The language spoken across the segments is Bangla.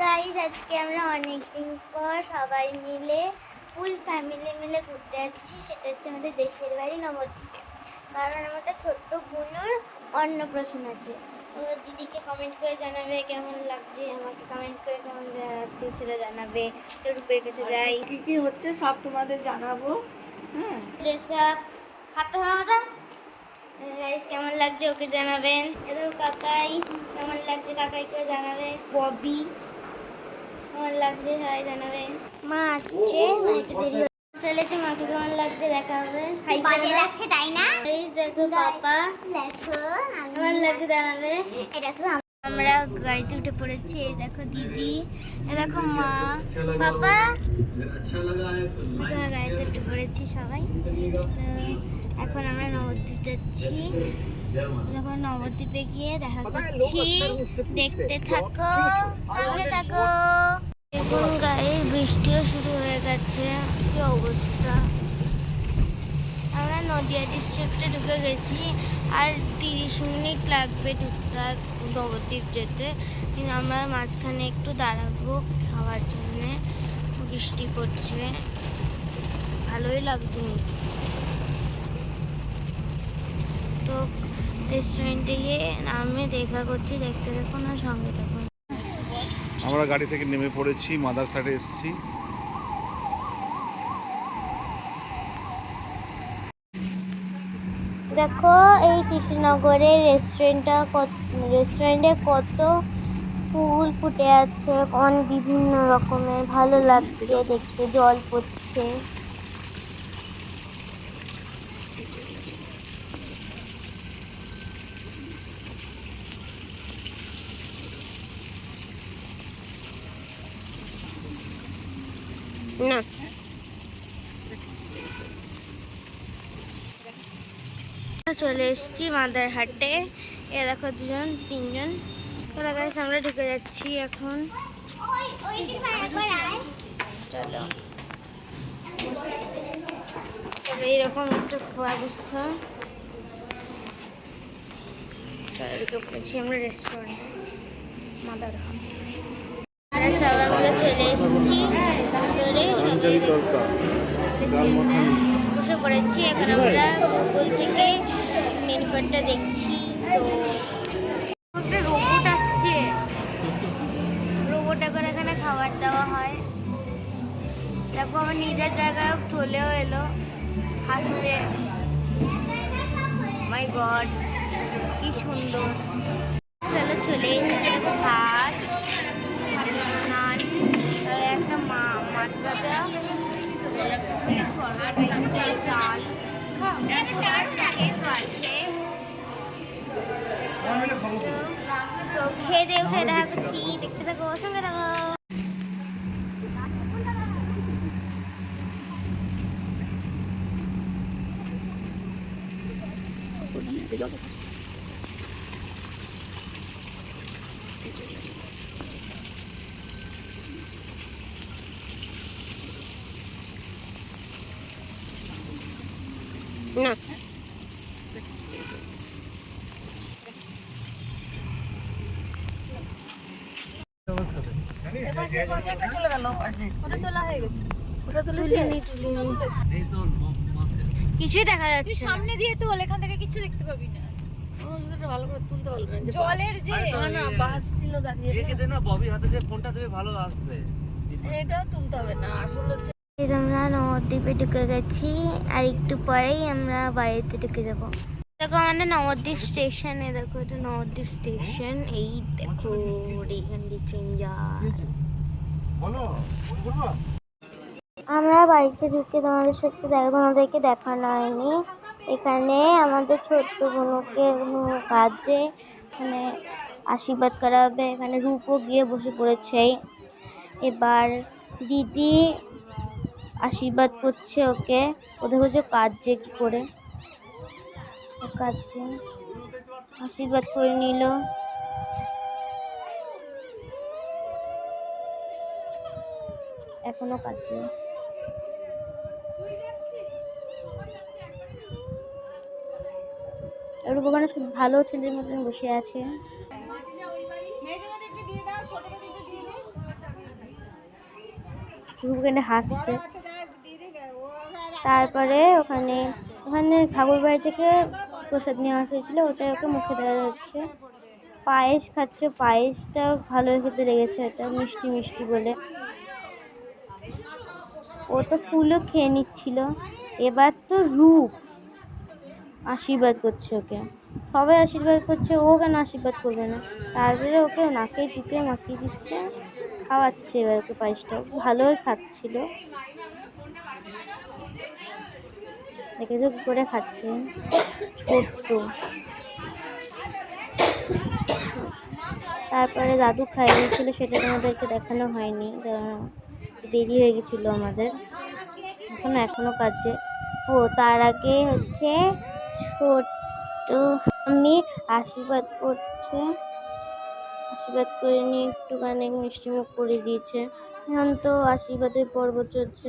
গাইজ আজকে আমরা অনেকদিন পর সবাই মিলে ফুল ফ্যামিলি মিলে ঘুরতে যাচ্ছি। সেটা হচ্ছে আমাদের দেশের বাড়ি নবদ্বীপে। কারণ আমার একটা ছোট্ট বোনের অন্নপ্রাশন আছে। তো দিদিকে কমেন্ট করে জানাবে কেমন লাগছে আমাকে কমেন্ট করে কেমন লাগছে সেটা জানাবে। তো রূপের কাছে যাই। কী কী হচ্ছে সব তোমাদের জানাব হ্যাঁ ড্রেস আপ হাতে হাতে গাইস কেমন লাগছে ওকে জানাবেন? এদের কাকাই। কেমন লাগছে কাকাইকে জানাবে? ববি। লাগছে সবাই জানাবে মা আসছে মা একটু দেরি হচ্ছে। চলেছে মাকে কেমন লাগছে দেখা হবে? বাজে লাগছে তাই না? দেখো পাপা। দেখো কেমন লাগছে জানাবে? এই দেখো আমরা গাড়িতে উঠে পড়েছি এই দেখো দিদি এই দেখো মা। পাপা? আমরা গাড়িতে উঠে পড়েছি সবাই। তো এখন আমরা নবদ্বীপ যাচ্ছি। যখন নবদ্বীপে গিয়ে দেখা করছি দেখতে থাকো সঙ্গে থাকো। এখন গায়ে বৃষ্টিও শুরু হয়ে গেছে। কি অবস্থা? আমরা নদিয়া ডিস্ট্রিক্টে ঢুকে গেছি, আর তিরিশ মিনিট লাগবে ঢুকতে নবদ্বীপ যেতে। কিন্তু আমরা মাঝখানে একটু দাঁড়াবো খাওয়ার জন্যে। বৃষ্টি পড়ছে। ভালোই লাগছে। তো রেস্টুরেন্টে গিয়ে আমি দেখা করছি, দেখতে দেখুন আর সঙ্গে থাকুন আমরা গাড়ি থেকে নেমে পড়েছি, মাদার সাইডে এসেছি। দেখো, এই কৃষ্ণনগরের রেস্টুরেন্টটা রেস্টুরেন্টে কত ফুল ফুটে আছে, অন বিভিন্ন রকমের, ভালো লাগছে দেখতে, জল পড়ছে। না। চলে এসেছি মাদার হাটে। এ দেখো দুজন, তিনজন। আমরা ঢুকে যাচ্ছি এখন। চলো। এইরকম একটা অবস্থা। ঢুকে পড়েছি আমরা রেস্টুরেন্টে মাদার হাট। আমরা চলে এসেছি বসে পড়েছি। এখন আমরা গুগল থেকে মেনু দেখছি। তো একটা রোবট আসছে। রোবট এখন খাবার দেওয়া হয়। দেখো আমার নিজের জায়গায় চলেও এলো। হাসছে। মাই গড কি সুন্দর। চলো চলে এসেছে। ভাত নান আর একটা মা মাছ ভাজা তো খেয়ে দিয়ে উঠে দেখা করছি দেখতে থাকো সঙ্গে থাকো না এপাশে এপাশে একটা চলে গেল পাশে ওটা তোলা হয়ে গেছে ওটা তুলেছে তুলিনি কিছুই দেখা যাচ্ছে সামনে দিয়ে তোল এখান থেকে কিছু দেখতে পাবি না। ভালো করে তুলতে পারল না। জলের যে না বাস ছিল দাঁড়িয়ে রেখে দে না ববি হাতে ফোনটা দেবে ভালো আসবে। এটা তুলতে হবে না। আসলে নবদ্বীপে ঢুকে গেছি আর একটু পরেই আমরা বাড়িতে ঢুকে যাব। দেখো আমাদের নবদ্বীপ স্টেশনে দেখো এটা নবদ্বীপ স্টেশন এই দেখো এইখান দিয়ে ট্রেন যায় আমরা বাড়িতে ঢুকে তোমাদের সাথে দেখা তোমাদেরকে দেখানো হয়নি। এখানে আমাদের ছোট্ট বোনকে কাজে মানে আশীর্বাদ করা হবে। এখানে রূপও গিয়ে বসে পড়েছে। এবার দিদি আশীর্বাদ করছে ওকে। ওদের হচ্ছে কাঁদছে কি করে? ও কাজে। আশীর্বাদ করে নিল। এখনও কাঁদছে ওখানে খুব ভালো ছেলের মতন বসে আছে? ওখানে হাসছে? তারপরে ওখানে ওখানে ঠাকুর বাড়ি থেকে প্রসাদ নিয়ে আসা হয়েছিলো, ওটা ওকে মুখে দেওয়া হচ্ছে। পায়েস খাচ্ছে, পায়েসটা ভালো খেতে লেগেছে, এটা মিষ্টি মিষ্টি বলে। ও তো ফুলও খেয়ে নিচ্ছিল। এবার তো রূপ আশীর্বাদ করছে ওকে। সবাই আশীর্বাদ করছে, ও কেন আশীর্বাদ করবে না? তারপরে ওকে নাকে চুকে মাখিয়ে দিচ্ছে, খাওয়াচ্ছে এবার ওকে পায়েসটা। ভালোই খাচ্ছিল। দেখেছ কি করে খাচ্ছে? ছোট্ট। তারপরে দাদু খাইয়েছিল সেটা তোমাদেরকে দেখানো হয়নি। দেরি হয়ে গেছিল আমাদের। এখন, এখনও কাজে। ও, তার আগে হচ্ছে ছোট্ট আমি আশীর্বাদ করছে। আশীর্বাদ করে নিয়ে একটুখানি মিষ্টি মুখ করে দিয়েছে। এখন তো আশীর্বাদের পর্ব চলছে।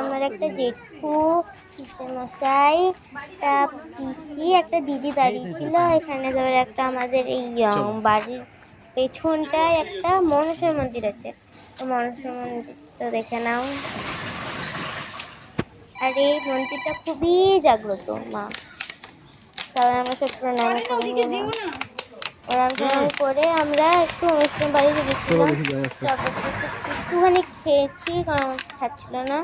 আমার একটা জেঠু মশাই একটা পিসি একটা দিদি দাঁড়িয়ে ছিল এখানে ধর একটা আমাদের এই বাড়ির পেছনটায় একটা মনসা মন্দির আছে। তো মনসা মন্দিরটা দেখে নাও। আর এই মন্দিরটা খুবই জাগ্রত মা। তারপরে আমরা সব প্রণাম করে নিলাম। প্রণাম করে আমরা একটু অনুষ্ঠান বাড়িতে গেছিলাম তারপর একটুখানি খেয়েছি কারণ খাচ্ছিল না।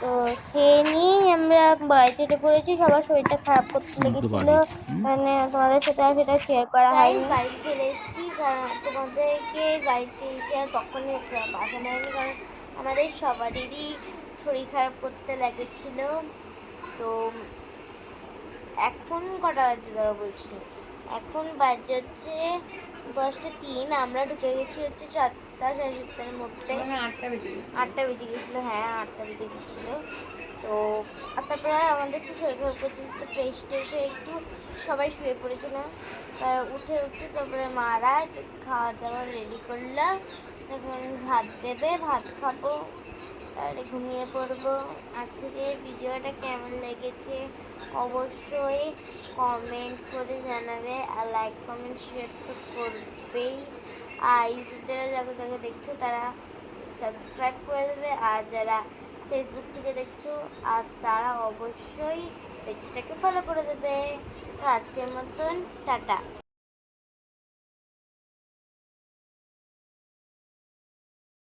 তো খেয়ে নিয়ে আমরা বাড়িতে উঠে পড়েছি সবার শরীরটা খারাপ করতে লেগেছিলো। মানে তোমাদের সাথে সেটা শেয়ার করা হয়নি। বাড়িতে চলে এসেছি কারণ তোমাদেরকে বাড়িতে এসে আর কখনোই হয়নি কারণ আমাদের সবারই শরীর খারাপ করতে লেগেছিলো। তো এখন কটা বাজে ধরো বলছি? এখন বাজে হচ্ছে দশটা তিন আমরা ঢুকে গেছি হচ্ছে চারটা সাড়ে সাতটার মধ্যে। আটটা বেজে গেছে আটটা বেজে গেছিল হ্যাঁ আটটা বেজে গেছিল। তো আর তারপরে আমাদের একটু শরীর খারাপ করছিল তো ফ্রেশ ট্রেশ হয়ে একটু সবাই শুয়ে পড়েছিলাম। তা উঠে উঠে তারপরে মারা যে খাওয়া দাওয়া রেডি করলাম এখন ভাত দেবে ভাত খাব। তাহলে ঘুমিয়ে পড়ব। আজকে ভিডিওটা কেমন লেগেছে? অবশ্যই কমেন্ট করে জানাবে আর লাইক কমেন্ট শেয়ার তো করবেই। আর ইউটিউব যারা যাকে যাকে দেখছ, তারা সাবস্ক্রাইব করে দেবে। আর যারা ফেসবুক থেকে দেখছ, আর তারা অবশ্যই পেজটাকে ফলো করে দেবে। তো আজকের মতন, টাটা।